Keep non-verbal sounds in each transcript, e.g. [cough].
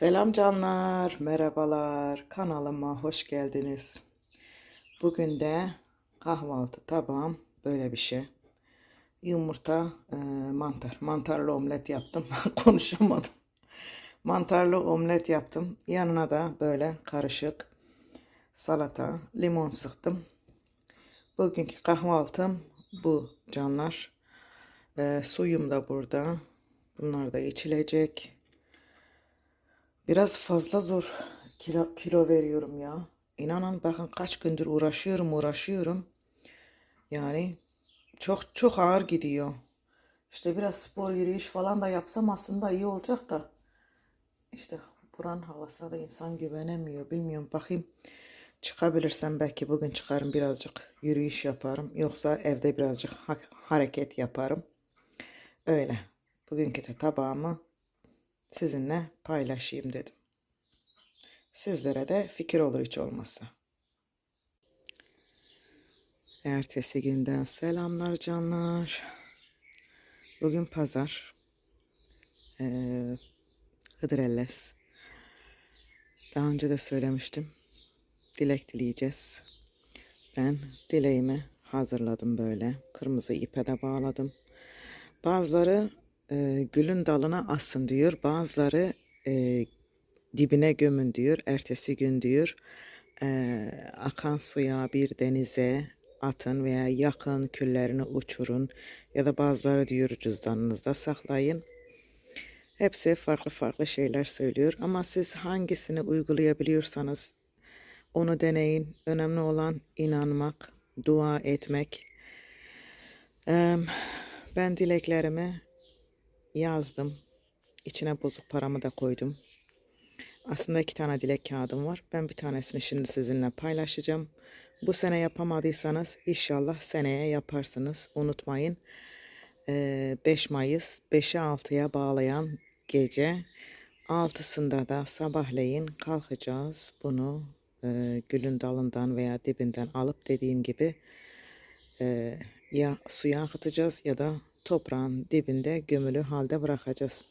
Selam canlar, merhabalar. Kanalıma hoş geldiniz. Bugün de kahvaltı tabağım böyle bir şey. Yumurta, e, mantar. Mantarlı omlet yaptım. [laughs] Konuşamadım. Mantarlı omlet yaptım. Yanına da böyle karışık salata, limon sıktım. Bugünkü kahvaltım bu canlar. E, suyum da burada. Bunlar da içilecek. Biraz fazla zor kilo, kilo veriyorum ya. İnanın bakın kaç gündür uğraşıyorum uğraşıyorum. Yani çok çok ağır gidiyor. İşte biraz spor yürüyüş falan da yapsam aslında iyi olacak da. İşte buranın havasına da insan güvenemiyor. Bilmiyorum bakayım. Çıkabilirsem belki bugün çıkarım birazcık yürüyüş yaparım. Yoksa evde birazcık ha- hareket yaparım. Öyle. Bugünkü de tabağımı sizinle paylaşayım dedim. Sizlere de fikir olur hiç olmazsa. Ertesi günden selamlar canlar. Bugün pazar. Ee, Hıdrellez. Daha önce de söylemiştim. Dilek dileyeceğiz. Ben dileğimi hazırladım böyle. Kırmızı ipe de bağladım. Bazıları e, gülün dalına asın diyor. Bazıları e, dibine gömün diyor. Ertesi gün diyor e, akan suya bir denize atın veya yakın küllerini uçurun ya da bazıları diyor cüzdanınızda saklayın. Hepsi farklı farklı şeyler söylüyor ama siz hangisini uygulayabiliyorsanız onu deneyin. Önemli olan inanmak, dua etmek. Ben dileklerimi yazdım. İçine bozuk paramı da koydum. Aslında iki tane dilek kağıdım var. Ben bir tanesini şimdi sizinle paylaşacağım. Bu sene yapamadıysanız inşallah seneye yaparsınız. Unutmayın. Ee, 5 Mayıs 5'e 6'ya bağlayan gece 6'sında da sabahleyin kalkacağız. Bunu e, gülün dalından veya dibinden alıp dediğim gibi e, ya suya akıtacağız ya da toprağın dibinde gömülü halde bırakacağız.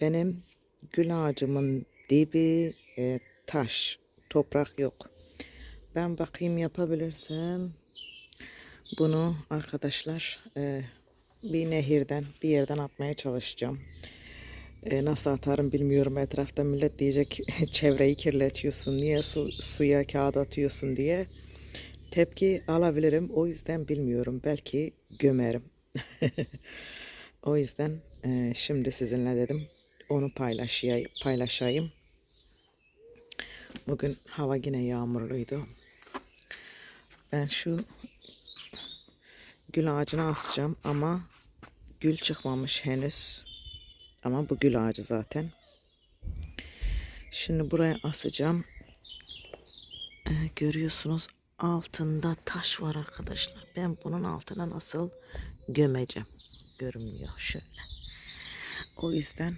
Benim gül ağacımın dibi e, taş, toprak yok. Ben bakayım yapabilirsem bunu arkadaşlar e, bir nehirden bir yerden atmaya çalışacağım. E, nasıl atarım bilmiyorum. Etrafta millet diyecek [laughs] çevreyi kirletiyorsun. Niye su, suya kağıt atıyorsun diye tepki alabilirim. O yüzden bilmiyorum. Belki gömerim. [laughs] o yüzden e, şimdi sizinle dedim onu paylaşayım. paylaşayım. Bugün hava yine yağmurluydu. Ben şu gül ağacına asacağım ama gül çıkmamış henüz. Ama bu gül ağacı zaten. Şimdi buraya asacağım. Ee, görüyorsunuz altında taş var arkadaşlar. Ben bunun altına nasıl gömeceğim. Görünmüyor şöyle. O yüzden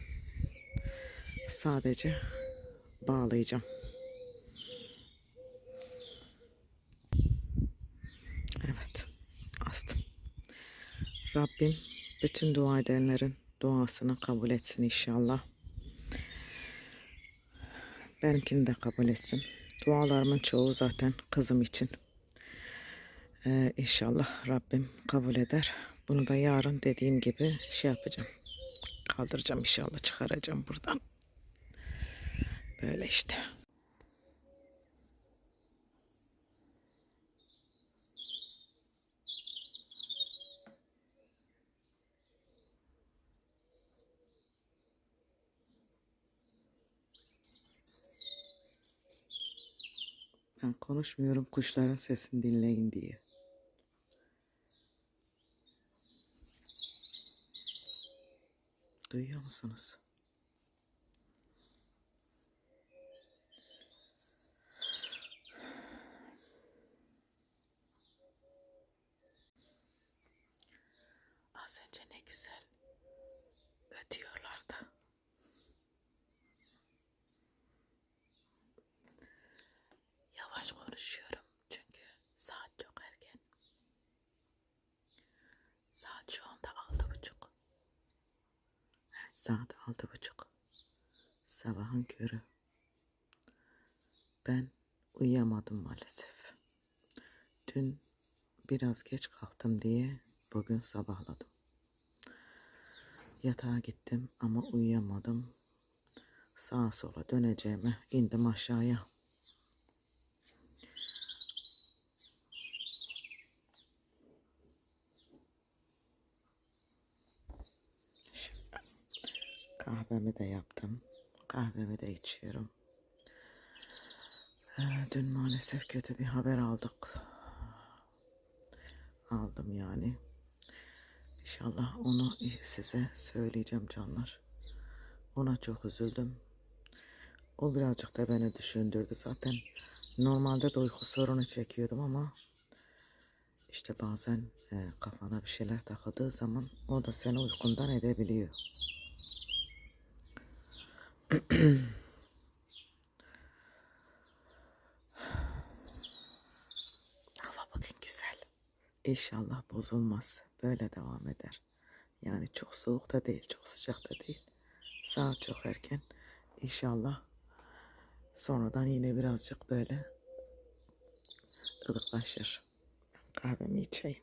sadece bağlayacağım. Evet. Astım. Rabbim bütün dua edenlerin duasını kabul etsin inşallah. Benimkini de kabul etsin. Dualarımın çoğu zaten kızım için. Ee, inşallah Rabbim kabul eder. Bunu da yarın dediğim gibi şey yapacağım. Kaldıracağım inşallah çıkaracağım buradan. Böyle işte. Ben konuşmuyorum kuşların sesini dinleyin diye. Duyuyor musunuz? Az önce ne güzel ötüyorlardı. Yavaş konuşuyorum çünkü saat çok erken. Saat şu anda altı buçuk. Evet saat altı buçuk. Sabahın körü. Ben uyuyamadım maalesef. Dün biraz geç kalktım diye bugün sabahladım. Yatağa gittim ama uyuyamadım. Sağa sola döneceğime indim aşağıya. Şimdi kahvemi de yaptım. Kahvemi de içiyorum. Ee, Dün maalesef kötü bir haber aldık. Aldım yani. İnşallah onu size söyleyeceğim canlar. Ona çok üzüldüm. O birazcık da beni düşündürdü zaten. Normalde de uyku sorunu çekiyordum ama işte bazen e, kafana bir şeyler takıldığı zaman o da seni uykundan edebiliyor. [clears throat] Hava bugün güzel. İnşallah bozulmaz. Böyle devam eder. Yani çok soğuk da değil, çok sıcak da değil. Saat çok erken. İnşallah sonradan yine birazcık böyle ılıklaşır. Kahvemi içeyim.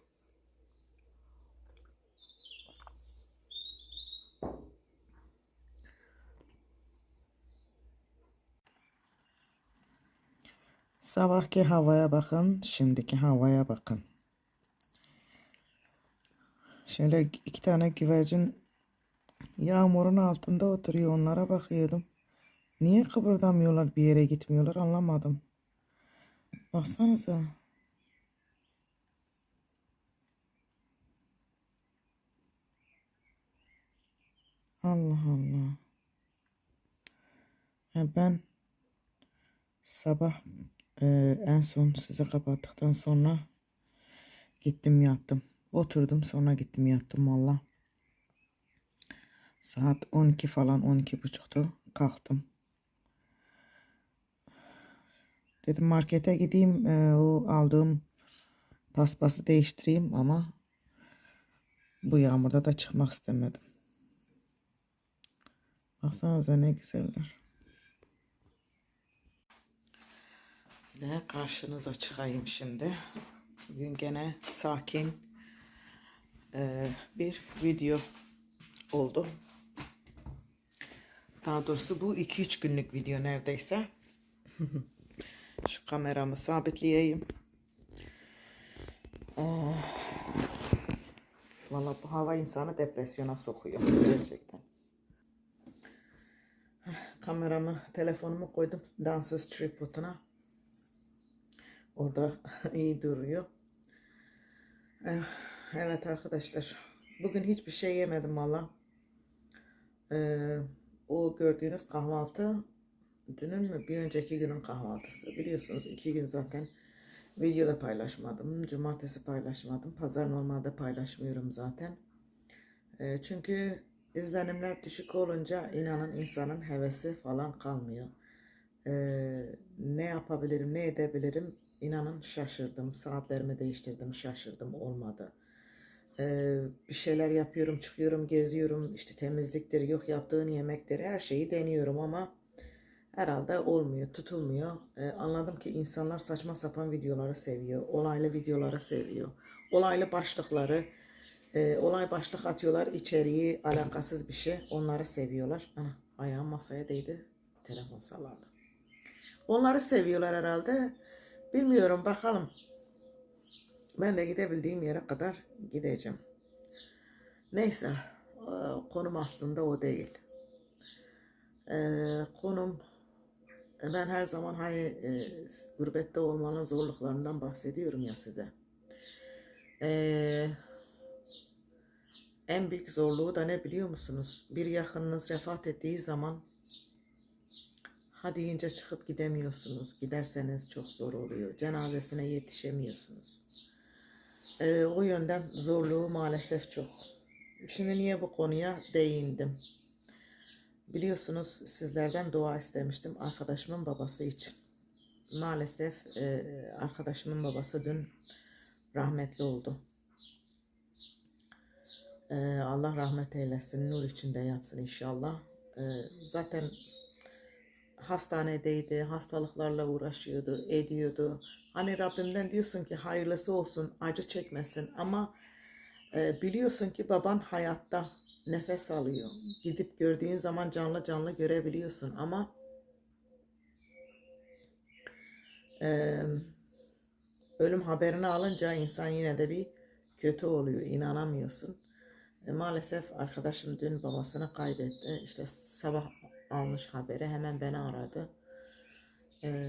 Sabahki havaya bakın, şimdiki havaya bakın. Şöyle iki tane güvercin yağmurun altında oturuyor. Onlara bakıyordum. Niye kıpırdamıyorlar, bir yere gitmiyorlar anlamadım. Baksanıza. Allah Allah. Ben sabah e, en son sizi kapattıktan sonra gittim yattım. Oturdum sonra gittim yattım valla. Saat 12 falan 12 buçuktu. Kalktım. Dedim markete gideyim e, o aldığım paspası değiştireyim ama bu yağmurda da çıkmak istemedim. Baksanıza ne güzeller. Ne karşınıza çıkayım şimdi. Bugün gene sakin e, bir video oldu. Daha doğrusu bu 2-3 günlük video neredeyse. [laughs] Şu kameramı sabitleyeyim. Oh. Valla bu hava insanı depresyona sokuyor gerçekten. Kameramı, telefonumu koydum dansöz tripoduna. Orada [laughs] iyi duruyor. Eh, Evet arkadaşlar. Bugün hiçbir şey yemedim valla. Ee, o gördüğünüz kahvaltı dünün mü bir önceki günün kahvaltısı. Biliyorsunuz iki gün zaten videoda paylaşmadım. Cumartesi paylaşmadım. Pazar normalde paylaşmıyorum zaten. Ee, çünkü izlenimler düşük olunca inanın insanın hevesi falan kalmıyor. Ee, ne yapabilirim, ne edebilirim inanın şaşırdım. Saatlerimi değiştirdim, şaşırdım. Olmadı. Bir şeyler yapıyorum, çıkıyorum, geziyorum. İşte temizliktir, yok yaptığın yemektir, her şeyi deniyorum ama herhalde olmuyor, tutulmuyor. Anladım ki insanlar saçma sapan videoları seviyor, olaylı videoları seviyor. Olaylı başlıkları, olay başlık atıyorlar, içeriği alakasız bir şey, onları seviyorlar. Ana, ayağım masaya değdi, telefon sallandı. Onları seviyorlar herhalde. Bilmiyorum, bakalım. Ben de gidebildiğim yere kadar gideceğim. Neyse, e, konum aslında o değil. E, konum, e, ben her zaman hani gurbette olmanın zorluklarından bahsediyorum ya size. En büyük zorluğu da ne biliyor musunuz? Bir yakınınız vefat ettiği zaman ha deyince çıkıp gidemiyorsunuz. Giderseniz çok zor oluyor. Cenazesine yetişemiyorsunuz. Ee, o yönden zorluğu maalesef çok. Şimdi niye bu konuya değindim? Biliyorsunuz sizlerden dua istemiştim arkadaşımın babası için. Maalesef e, arkadaşımın babası dün rahmetli oldu. E, Allah rahmet eylesin, nur içinde yatsın inşallah. E, zaten hastanedeydi, hastalıklarla uğraşıyordu, ediyordu. Hani Rabbimden diyorsun ki hayırlısı olsun, acı çekmesin ama e, biliyorsun ki baban hayatta nefes alıyor. Gidip gördüğün zaman canlı canlı görebiliyorsun ama e, ölüm haberini alınca insan yine de bir kötü oluyor, inanamıyorsun. E, maalesef arkadaşım dün babasını kaybetti. İşte sabah almış haberi hemen beni aradı. E,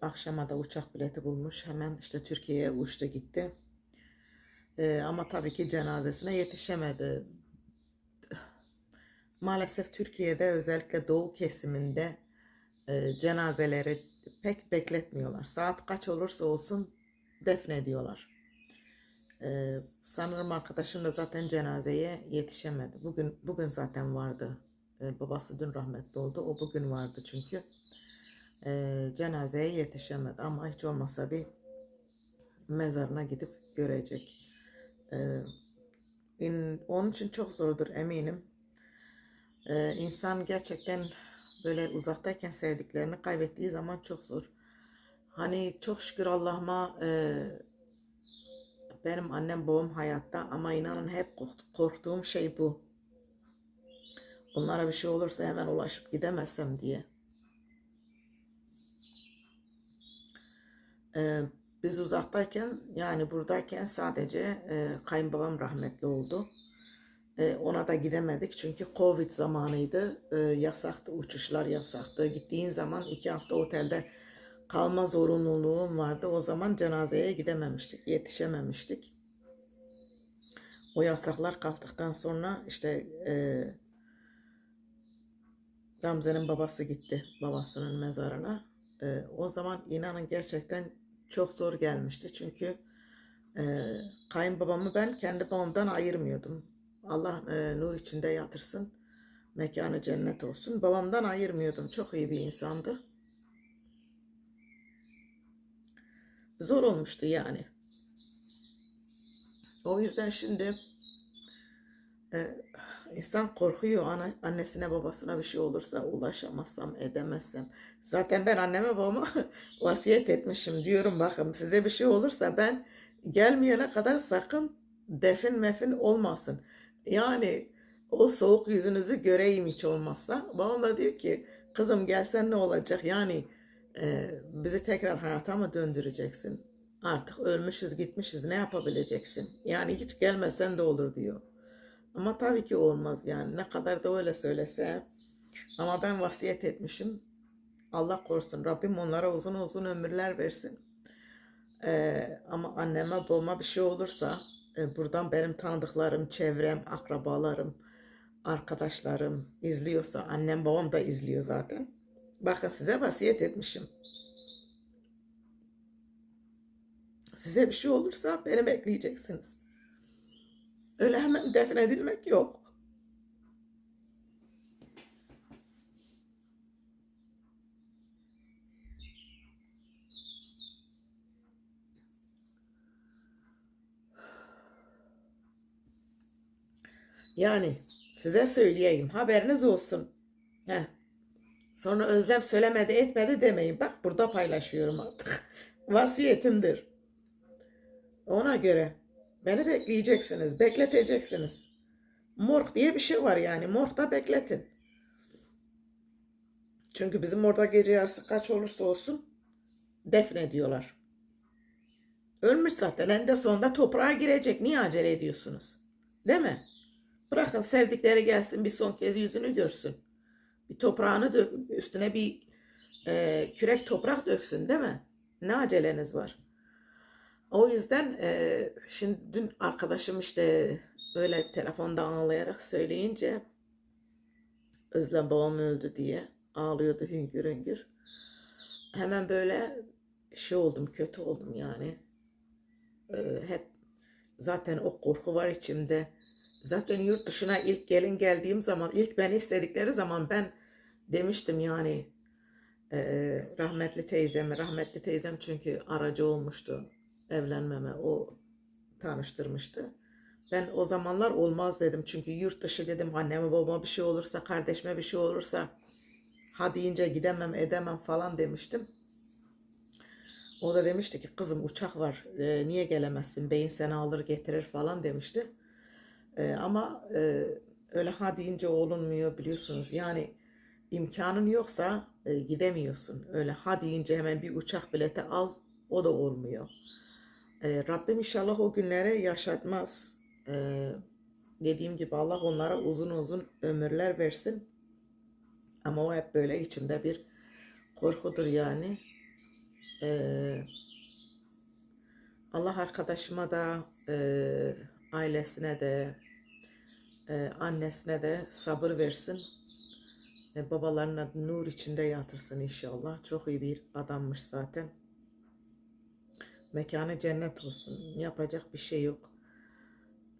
akşama da uçak bileti bulmuş. Hemen işte Türkiye'ye uçtu gitti. E, ama tabii ki cenazesine yetişemedi. Maalesef Türkiye'de özellikle doğu kesiminde e, cenazeleri pek bekletmiyorlar. Saat kaç olursa olsun defnediyorlar. Ee, sanırım arkadaşım da zaten cenazeye yetişemedi. Bugün bugün zaten vardı. Ee, babası dün rahmetli oldu. O bugün vardı çünkü. Ee, cenazeye yetişemedi ama hiç olmasa bir mezarına gidip görecek. Ee, in- onun için çok zordur eminim. Ee, insan gerçekten böyle uzaktayken sevdiklerini kaybettiği zaman çok zor. Hani çok şükür Allah'ıma e, benim annem babam hayatta ama inanın hep kork- korktuğum şey bu. Onlara bir şey olursa hemen ulaşıp gidemezsem diye. Ee, biz uzaktayken yani buradayken sadece e, kayınbabam rahmetli oldu. E, ona da gidemedik çünkü Covid zamanıydı. E, yasaktı, uçuşlar yasaktı. Gittiğin zaman iki hafta otelde kalma zorunluluğum vardı. O zaman cenazeye gidememiştik, yetişememiştik. O yasaklar kalktıktan sonra işte e, Gamze'nin babası gitti babasının mezarına. E, o zaman inanın gerçekten çok zor gelmişti. Çünkü e, kayınbabamı ben kendi babamdan ayırmıyordum. Allah e, nur içinde yatırsın. Mekanı cennet olsun. Babamdan ayırmıyordum. Çok iyi bir insandı. Zor olmuştu yani. O yüzden şimdi e, insan korkuyor ana, annesine babasına bir şey olursa ulaşamazsam edemezsem. Zaten ben anneme babama [laughs] vasiyet etmişim diyorum bakın size bir şey olursa ben gelmeyene kadar sakın defin mefin olmasın. Yani o soğuk yüzünüzü göreyim hiç olmazsa. Babam da diyor ki kızım gelsen ne olacak yani e, bizi tekrar hayata mı döndüreceksin? Artık ölmüşüz gitmişiz ne yapabileceksin? Yani hiç gelmesen de olur diyor. Ama tabii ki olmaz yani ne kadar da öyle söylese. Ama ben vasiyet etmişim. Allah korusun Rabbim onlara uzun uzun ömürler versin. Ee, ama anneme babama bir şey olursa e, buradan benim tanıdıklarım, çevrem, akrabalarım, arkadaşlarım izliyorsa annem babam da izliyor zaten. Bakın size vasiyet etmişim. Size bir şey olursa beni bekleyeceksiniz. Öyle hemen defnedilmek yok. Yani size söyleyeyim haberiniz olsun. Heh. Sonra Özlem söylemedi etmedi demeyin. Bak burada paylaşıyorum artık. [laughs] Vasiyetimdir. Ona göre beni bekleyeceksiniz, bekleteceksiniz. Morg diye bir şey var yani. Morgda bekletin. Çünkü bizim orada gece yarısı kaç olursa olsun defnediyorlar. Ölmüş zaten. Eninde sonunda toprağa girecek. Niye acele ediyorsunuz? Değil mi? Bırakın sevdikleri gelsin bir son kez yüzünü görsün. Bir toprağını dök, üstüne bir e, kürek toprak döksün değil mi? Ne aceleniz var? O yüzden e, şimdi dün arkadaşım işte öyle telefonda ağlayarak söyleyince Özlem babam öldü diye ağlıyordu hüngür hüngür. Hemen böyle şey oldum, kötü oldum yani. E, hep zaten o korku var içimde. Zaten yurt dışına ilk gelin geldiğim zaman, ilk beni istedikleri zaman ben demiştim yani e, rahmetli teyzeme, rahmetli teyzem çünkü aracı olmuştu evlenmeme, o tanıştırmıştı. Ben o zamanlar olmaz dedim çünkü yurt dışı dedim anneme babama bir şey olursa, kardeşime bir şey olursa ha deyince gidemem edemem falan demiştim. O da demişti ki kızım uçak var e, niye gelemezsin beyin seni alır getirir falan demişti. E, ama e, öyle ha deyince olunmuyor biliyorsunuz. Yani imkanın yoksa e, gidemiyorsun. Öyle ha deyince hemen bir uçak bileti al o da olmuyor. E, Rabbim inşallah o günlere yaşatmaz. E, dediğim gibi Allah onlara uzun uzun ömürler versin. Ama o hep böyle içimde bir korkudur yani. Ee, Allah arkadaşıma da e, ailesine de e, annesine de sabır versin. E, babalarına nur içinde yatırsın inşallah. Çok iyi bir adammış zaten. Mekanı cennet olsun. Yapacak bir şey yok.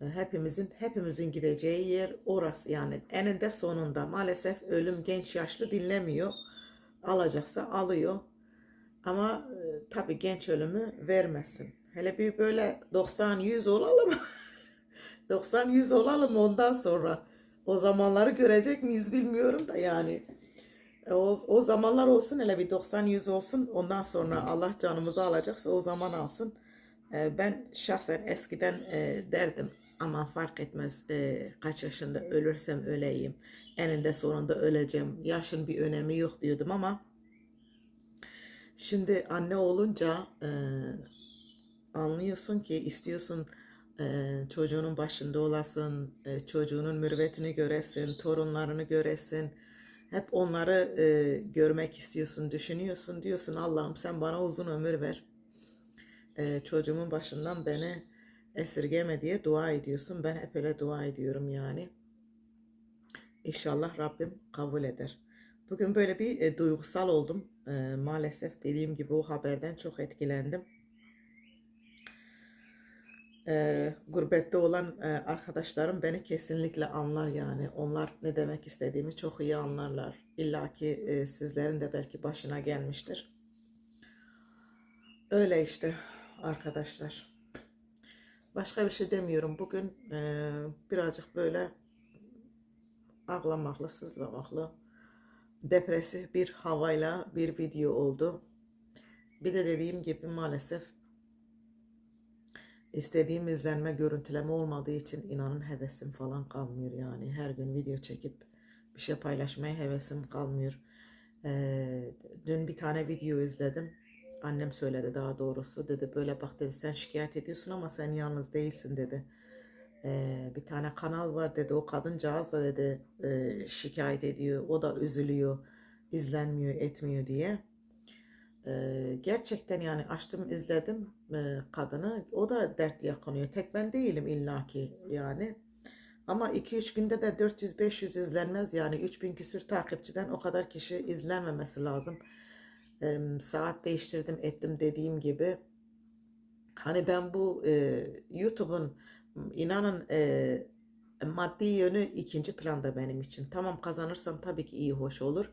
E, Hepimizin hepimizin gideceği yer orası yani eninde sonunda maalesef ölüm genç yaşlı dinlemiyor. Alacaksa alıyor. Ama e, tabii genç ölümü vermesin. Hele bir böyle 90-100 olalım. [laughs] 90-100 olalım ondan sonra. O zamanları görecek miyiz bilmiyorum da yani. E, O, o zamanlar olsun hele bir 90-100 olsun. Ondan sonra Allah canımızı alacaksa o zaman alsın. E, Ben şahsen eskiden e, derdim ama fark etmez e, kaç yaşında ölürsem öleyim. Eninde sonunda öleceğim. Yaşın bir önemi yok diyordum ama Şimdi anne olunca e, anlıyorsun ki istiyorsun e, çocuğunun başında olasın, e, çocuğunun mürvetini göresin, torunlarını göresin. Hep onları e, görmek istiyorsun, düşünüyorsun. Diyorsun Allah'ım sen bana uzun ömür ver. E, çocuğumun başından beni esirgeme diye dua ediyorsun. Ben hep öyle dua ediyorum yani. İnşallah Rabbim kabul eder. Bugün böyle bir e, duygusal oldum. E, maalesef dediğim gibi o haberden çok etkilendim. E, gurbette olan e, arkadaşlarım beni kesinlikle anlar yani. Onlar ne demek istediğimi çok iyi anlarlar. İlla ki e, sizlerin de belki başına gelmiştir. Öyle işte arkadaşlar. Başka bir şey demiyorum. Bugün e, birazcık böyle ağlamaklı, sızlamaklı, depresif bir havayla bir video oldu. Bir de dediğim gibi maalesef istediğim izlenme, görüntüleme olmadığı için inanın hevesim falan kalmıyor yani. Her gün video çekip bir şey paylaşmaya hevesim kalmıyor. Ee, dün bir tane video izledim. Annem söyledi daha doğrusu. Dedi böyle bak dedi sen şikayet ediyorsun ama sen yalnız değilsin dedi. Ee, bir tane kanal var dedi. O kadıncağız da dedi e, şikayet ediyor. O da üzülüyor. izlenmiyor etmiyor diye. Ee, gerçekten yani açtım izledim e, kadını. O da dert yakınıyor. Tek ben değilim illaki yani. Ama 2-3 günde de 400-500 izlenmez yani 3000 küsür takipçiden o kadar kişi izlenmemesi lazım. Ee, saat değiştirdim ettim dediğim gibi. Hani ben bu e, YouTube'un inanın e, maddi yönü ikinci planda benim için. Tamam kazanırsam tabii ki iyi hoş olur.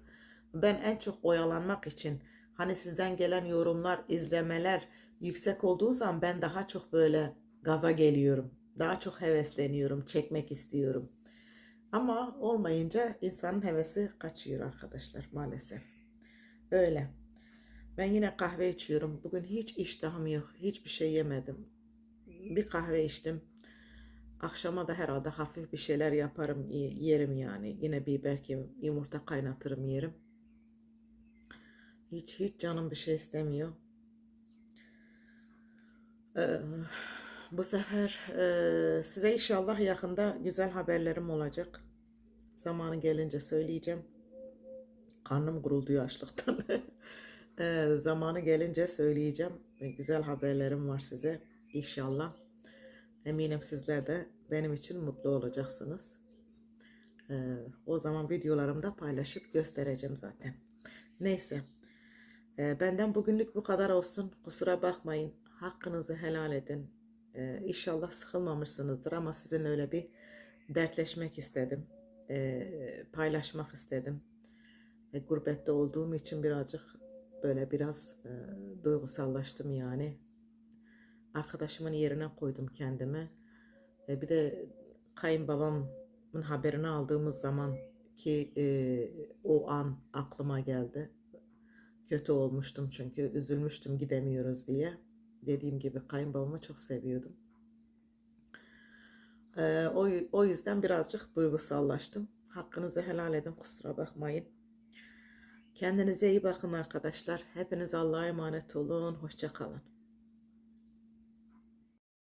Ben en çok oyalanmak için hani sizden gelen yorumlar, izlemeler yüksek olduğu zaman ben daha çok böyle gaza geliyorum. Daha çok hevesleniyorum, çekmek istiyorum. Ama olmayınca insanın hevesi kaçıyor arkadaşlar maalesef. Öyle. Ben yine kahve içiyorum. Bugün hiç iştahım yok. Hiçbir şey yemedim. Bir kahve içtim. Akşama da herhalde hafif bir şeyler yaparım, yerim yani. Yine bir belki yumurta kaynatırım yerim. Hiç hiç canım bir şey istemiyor. Ee, bu sefer e, size inşallah yakında güzel haberlerim olacak. Zamanı gelince söyleyeceğim. Karnım gurulduyor açlıktan. [laughs] Ee, zamanı gelince söyleyeceğim. Ee, Güzel haberlerim var size inşallah. Eminim sizler de benim için mutlu olacaksınız. O zaman videolarımda paylaşıp göstereceğim zaten. Neyse. Ee, benden bugünlük bu kadar olsun. Kusura bakmayın. Hakkınızı helal edin. Ee, inşallah sıkılmamışsınızdır ama sizin öyle bir dertleşmek istedim. Ee, paylaşmak istedim. E, gurbette olduğum için birazcık böyle biraz e, duygusallaştım yani. Arkadaşımın yerine koydum kendimi. E, bir de kayınbabamın haberini aldığımız zaman ki e, o an aklıma geldi. Kötü olmuştum çünkü üzülmüştüm gidemiyoruz diye. Dediğim gibi kayınbabamı çok seviyordum. E, o, o yüzden birazcık duygusallaştım. Hakkınızı helal edin kusura bakmayın. Kendinize iyi bakın arkadaşlar. Hepiniz Allah'a emanet olun. Hoşça kalın.